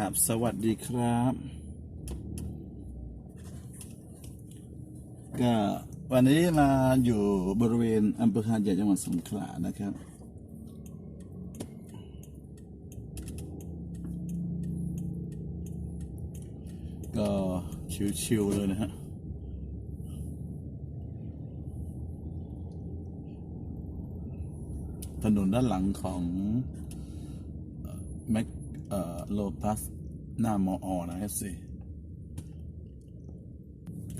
ครับ สวัสดีครับ ก็วันนี้มาอยู่บริเวณอำเภอหาดใหญ่จังหวัดสงขลานะครับ ก็ชิวๆเลยนะฮะถนนด้านหลังของแม็ก โลตัสหน้ามออนะครับสิ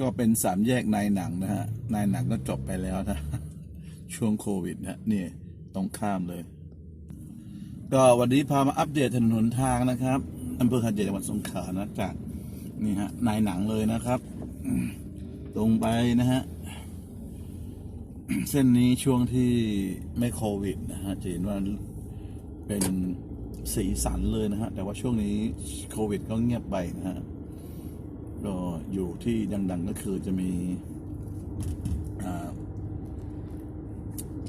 ก็เป็นสามแยกนายหนังนะฮะนายหนังก็จบไปแล้วนะ ช่วงโควิดนะฮะนี่ตรงข้ามเลย ก็วันนี้พามาอัปเดตถนนหนทางนะครับอำเภอหาดใหญ่จังหวัดสงขลานะจากนี่ฮะนายหนังเลยนะครับ ตรงไปนะฮะเส้นนี้ช่วงที่ไม่โควิดนะฮะจะเห็นว่าเป็น สีสันเลยนะฮะ แต่ว่าช่วงนี้โควิดก็เงียบไปนะฮะ ก็อยู่ที่ดัง ๆ ก็คือจะมี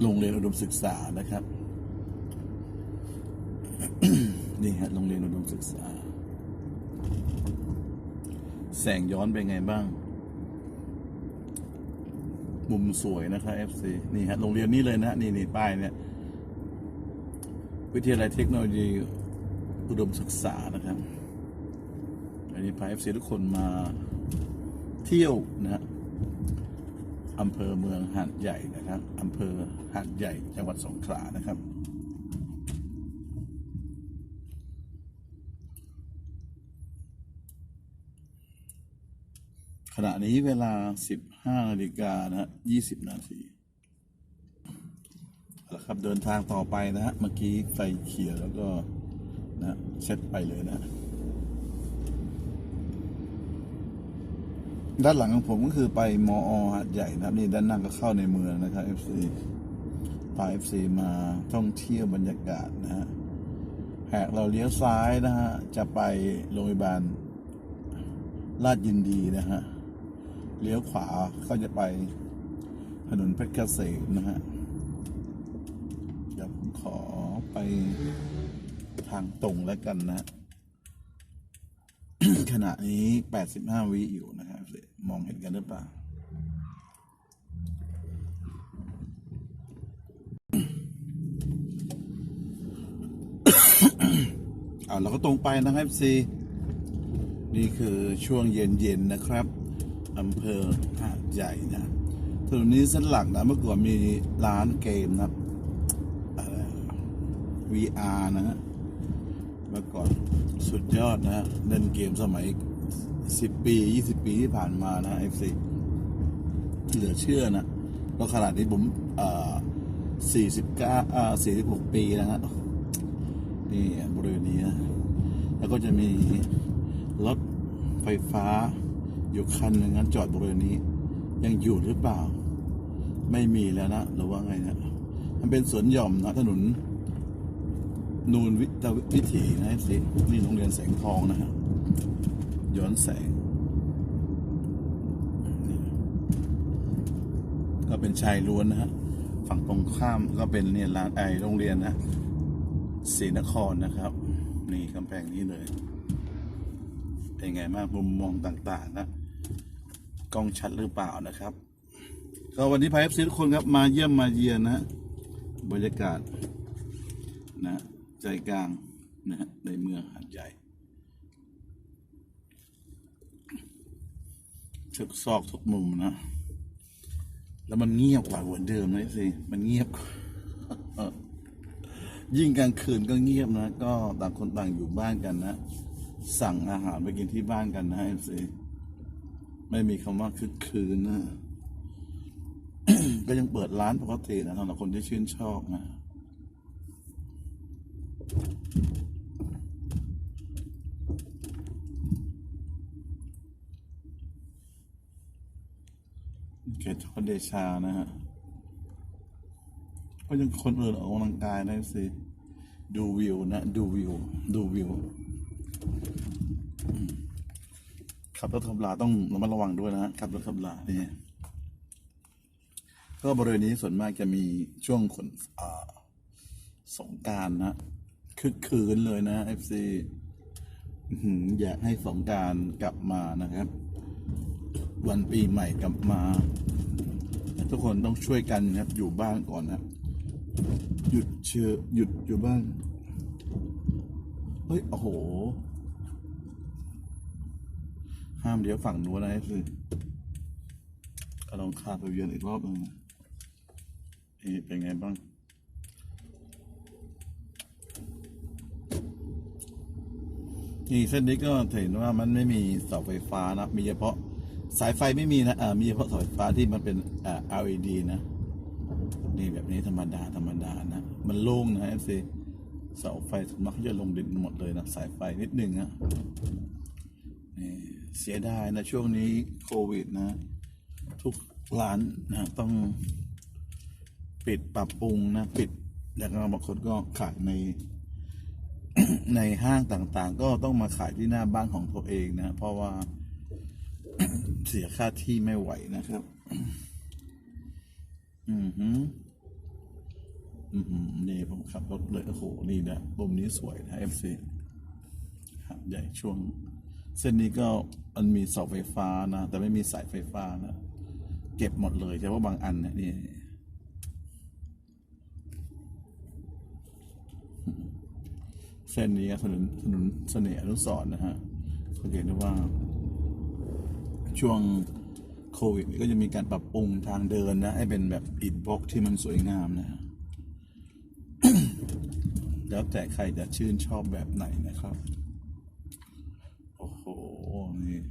โรงเรียนอุดมศึกษานะครับ นี่ฮะโรงเรียนอุดมศึกษา แสงย้อนเป็นไงบ้าง มุมสวยนะครับ FC นี่ฮะโรงเรียนนี้เลยนะฮะนี่นี่ป้ายเนี่ย วิทยาลัยเทคโนโลยีอุดมศึกษานะครับอันนี้พา FC ทุกคนมาเที่ยวนะฮะอำเภอเมืองหาดใหญ่นะครับอำเภอหาดใหญ่จังหวัดสงขลานะครับ ขณะนี้เวลา 15นาฬิกานะฮะ20นาทีเอาละ ครับเดินทางต่อไปนะฮะเมื่อกี้ไฟเขียวแล้วก็นะเช็ดไปเลยนะ ด้านหลังของผมก็คือไปมอหาดใหญ่นะครับ นี่ด้านหน้าก็เข้าในเมืองนะครับ FC พา FC มาท่องเที่ยวบรรยากาศนะฮะหากเราเลี้ยวซ้ายนะฮะจะไปโรงพยาบาลลาดยินดีนะฮะเลี้ยวขวาก็จะไปถนนเพชรเกษมนะฮะ ขอไปทางตรงแล้วกันนะ ขณะนี้ 85 วิอยู่นะครับ มองเห็นกันหรือเปล่าอ่าเราก็ตรงไปนะครับซีนี่คือช่วงเย็น ๆ นะครับอำเภอหาดใหญ่นะถนนนี้เส้นหลักนะเมื่อก่อนมีร้านเกมนะ VR นะฮะเมื่อก่อนสุดยอดนะฮะเล่นเกมสมัย 10 ปี 20 ปีที่ผ่านมานะ FC เหลือเชื่อนะแล้วขนาดนี้ผมเอ่อ49อ่า46 ปีนะฮะนี่บริเวณนี้นะแล้วก็จะมีรถไฟฟ้าอยู่คันหนึ่งนั้นจอดบริเวณนี้ ยังอยู่หรือเปล่า ไม่มีแล้วนะหรือว่าไงนะมันเป็นสวนหย่อมนะถนน นูนวิทวิถีนะสินี่โรงเรียนแสงทองนะฮะย้อนแสงนี่ก็เป็นชายล้วนนะฮะฝั่งตรงข้ามก็เป็นเนี่ยร้านไอโรงเรียนนะศรีนครนะครับ นี่กำแพงนี้เลย เป็นไงมากมุมมองต่างๆนะกล้องชัดหรือเปล่านะครับ ก็วันนี้พายเอฟซีทุกคนครับมาเยี่ยมมาเยียนนะบรรยากาศนะ ใจกลางนะฮะในเมืองหาดใหญ่ทุกซอกทุกมุมนะ แล้วมันเงียบกว่าเหมือนเดิมนะสิ มันเงียบ ยิ่งกลางคืนก็เงียบนะ ก็ต่างคนต่างอยู่บ้านกันนะ สั่งอาหารไปกินที่บ้านกันนะเอฟซีไม่มีคำว่าคึกคืนนะ ก็ยังเปิดร้านปกตินะสำหรับคนที่ชื่นชอบนะ เกตทอดเดชานะฮะ ก็ยังคนอื่นออกกำลังกายได้สิ ดูวิวนะ ดูวิว ดูวิว ขับรถขับลาต้องระมัดระวังด้วยนะฮะ ขับรถขับลาเนี่ยก็บริเวณนี้ส่วนมากจะมีช่วงขนอ่าสงการนะคึกคืนเลยนะ FC อื้อหือยากให้สงการกลับมานะครับ วันปีใหม่กลับมา ทุกคนต้องช่วยกันนะครับ อยู่บ้านก่อนนะหยุดเชื้อหยุดอยู่บ้าน เฮ้ย โอ้โห ห้ามเดี๋ยวฝั่งนู้นนะคือก็ลองคาดไปเวียนอีกรอบหนึงนี่เป็นไงบ้างนี่เส้นนี้ก็เห็นว่ามันไม่มีเสาไฟฟ้านะ มีเฉพาะ สายไฟไม่มีนะมีเฉพาะเสาไฟฟ้าที่มันเป็น LED นะนี่แบบนี้ธรรมดาธรรมดานะ มันโล่งนะเอฟซีเสาไฟส่วนมากจะลงดินหมดเลยนะสายไฟนิดหนึ่งนะนี่เสียดายนะช่วงนี้โควิดนะ ทุกร้านนะต้องปิดปรับปรุงนะปิดแล้วก็บางคนก็ขายใน ในห้างต่างๆ ก็ต้องมาขายที่หน้าบ้านของตัวเองนะ เพราะว่า เสียค่าที่ไม่ไหวนะครับ อือหืออือหือนี่ผมขับรถเลยโอ้โหนี่นะมุมนี้สวยนะเอฟซีหาดใหญ่ช่วง เส้นนี้ก็มันมีเสาไฟฟ้านะ แต่ไม่มีสายไฟฟ้านะ เก็บหมดเลยแต่ว่าบางอันเนี่ยนี่เส้นนี้ถนนถนนเสน่ห์อนุสรณ์นะฮะสังเกตได้ว่า ช่วงโควิดก็จะมีการปรับปรุงทางเดินนะ ให้เป็นแบบอิฐบล็อกที่มันสวยงามนะแล้วแต่ใครจะชื่นชอบแบบไหนนะครับ โอ้โห นี่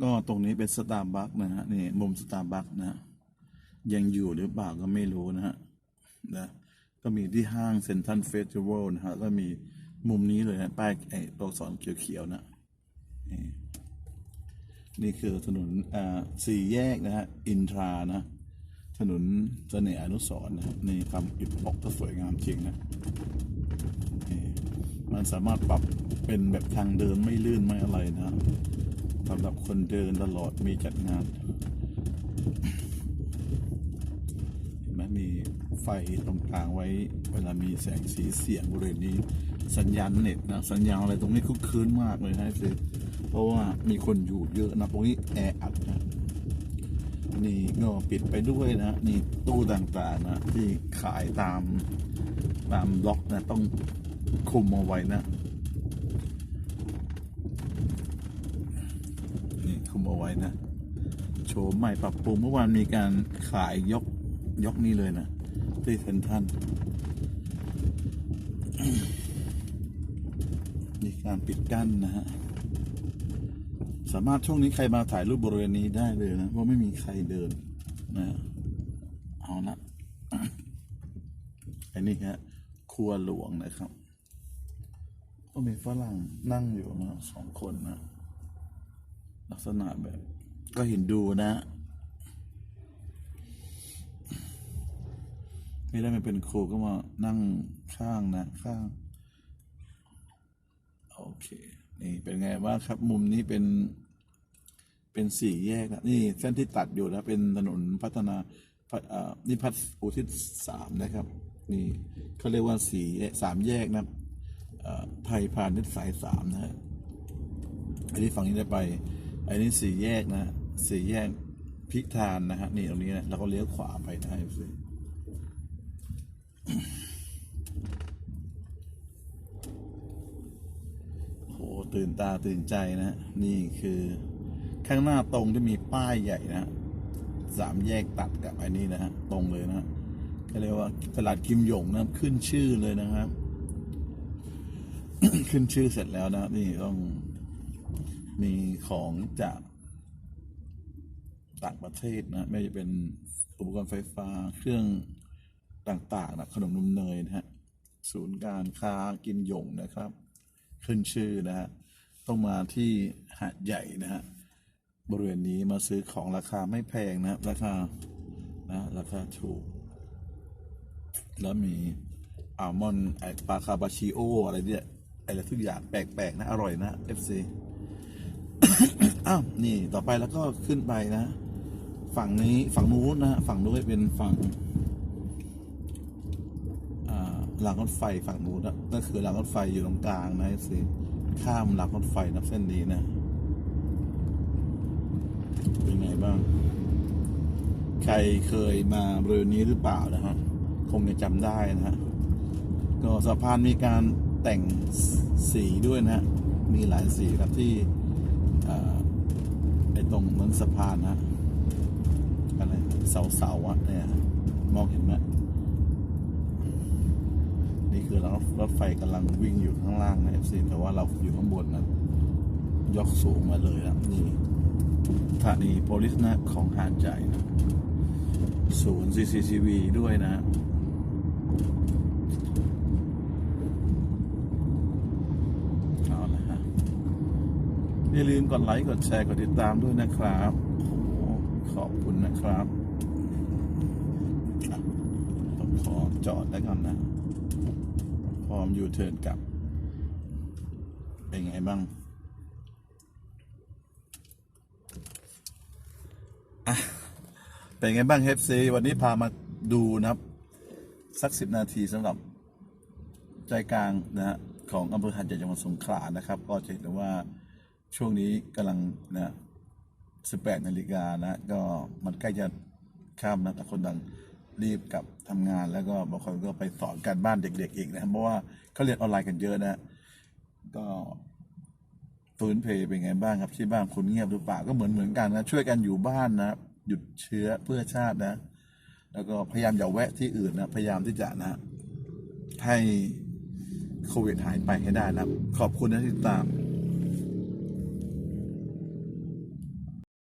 ก็ตรงนี้เป็นสตาร์บัคนะฮะนี่มุมสตาร์บัคนะฮะยังอยู่หรือเปล่าก็ไม่รู้นะฮะนะก็มีที่ห้างเซ็นทรัลเฟสติวัลนะฮะก็มี มุมนี้เลยนะป้ายไอ้ตัวอักษรเขียวๆนะนี่คือถนนอ่าสี่แยกนะฮะอินทรานะถนนเสน่ห์อนุสรณ์นะนี่ทำอิฐบล็อกก็สวยงามจริงนะนี่มันสามารถปรับเป็นแบบทางเดินไม่ลื่นไม่อะไรนะสำหรับคนเดินตลอดมีจัดงานเห็นไหมมีไฟตรงกลางไว้ เวลามีแสงสีเสียงบริเวณนี้ สัญญาณเน็ตนะสัญญาณอะไรตรงนี้คึกคืนมากเลยนะคือเพราะว่ามีคนอยู่เยอะนะตรงนี้แออัดนะนี่ก็ปิดไปด้วยนะนี่ตู้ต่างๆนะที่ขายตามตามล็อกนะต้องคุมเอาไว้นะนี่คุมเอาไว้นะโฉมใหม่ปรับปรุงเมื่อวานมีการขายยกยกนี่เลยนะที่เซ็นทรัล มีการปิดกั้นนะฮะ สามารถช่วงนี้ใครมาถ่ายรูปบริเวณนี้ได้เลยนะ เพราะไม่มีใครเดินนะเอาละอันนี้ฮะครัวหลวงนะครับ ก็มีฝรั่งนั่งอยู่นะสองคนนะ ลักษณะแบบ ก็เห็นดูนะ ไม่ได้มาเป็นครูก็มานั่งข้างนะ ข้าง เค นี่เป็นไงว่างครับ มุมนี้เป็นเป็นสี่แยกนะนี่เส้นที่ตัดอยู่นะเป็นถนนพัฒนาพนิพัฒน์อุทิศสามนะครับ นี่เขาเรียกว่าสี่แยกสามแยกนะไทยพาณิชย์สายสามนะฮะอันนี้ฝั่งนี้ได้ไป อันนี้สี่แยกนะสี่แยกพิธานนะฮะนี่ตรงนี้นะแล้วก็เลี้ยวขวาไปนะเอฟซีโอ้โห ตื่นตาตื่นใจนะ นี่คือข้างหน้าตรงที่มีป้ายใหญ่นะสามแยกตัดกับอันนี้นะฮะตรงเลยนะฮะก็เรียกว่าตลาดกิมหยงนะขึ้นชื่อเลยนะครับ ขึ้นชื่อเสร็จแล้วนะนี่ต้องมีของจากต่างประเทศนะไม่ว่าจะเป็นอุปกรณ์ไฟฟ้าเครื่องต่างๆนะขนมนมเนยนะฮะศูนย์การค้ากินหยงนะครับ ขึ้นชื่อนะฮะ ต้องมาที่หาดใหญ่นะฮะบริเวณนี้มาซื้อของราคาไม่แพงนะราคานะราคาถูก แล้วมีอัลมอนด์ไอปลาคาบาชิโออะไรเนี่ยอะไรทุกอย่างแปลกๆนะอร่อยนะ FC อ้าวนี่ต่อไปแล้วก็ขึ้นไปนะ ฝั่งนี้ฝั่งนู้นนะฝั่งนู้นเป็นฝั่งรางรถไฟฝั่งนู้นนะก็คือรางรถไฟอยู่ตรงกลางนะสิ ข้ามรางรถไฟนะเส้นนี้นะ เป็นไงบ้าง ใครเคยมาบริเวณนี้หรือเปล่านะฮะ คงจะจำได้นะฮะ ก็สะพานมีการแต่งสีด้วยนะฮะ มีหลายสีครับที่ไอตรงเหมือนสะพานนะอะไรเสาเสาๆอะเนี่ยมองเห็นไหม คือรถรถไฟกำลังวิ่งอยู่ข้างล่างนะเอฟซีแต่ว่าเราอยู่ข้างบนนะยกสูงมาเลยนะนี่สถานีโพลิสนะของหาดใหญ่นะศูนย์ CCTV ด้วยนะเอาละฮะอย่าลืมกดไลค์ กดแชร์ กดติดตามด้วยนะครับโอ้ขอบคุณนะครับ ต้องขอจอดแล้วกันนะ ร้อมยูเทิร์นกลับ เป็นไงบ้างอะเป็นไงบ้างเฮฟซีวันนี้พามาดูนะครับ สักสิบนาทีสำหรับใจกลางนะฮะของอำเภอหัดใหญ่จังหวัดสงขลานะครับ ก็จะเห็นว่าช่วงนี้กำลังนะ18นาฬิกานะ ก็มันใกล้จะข้ามนะแต่คนดัง รีบกลับทำงาน แล้วก็บางคนก็ไปสอนการบ้านเด็ก ๆ อีกนะครับเพราะว่าเขาเรียนออนไลน์กันเยอะนะ ก็ฟื้นเพยเป็นไงบ้างครับ ที่บ้านคุณเงียบหรือเปล่าก็เหมือนเหมือนกันนะช่วยกันอยู่บ้านนะหยุดเชื้อเพื่อชาตินะ แล้วก็พยายามอย่าแวะที่อื่นนะพยายามที่จะนะ ให้โควิดหายไปให้ได้นะขอบคุณนะที่ติดตาม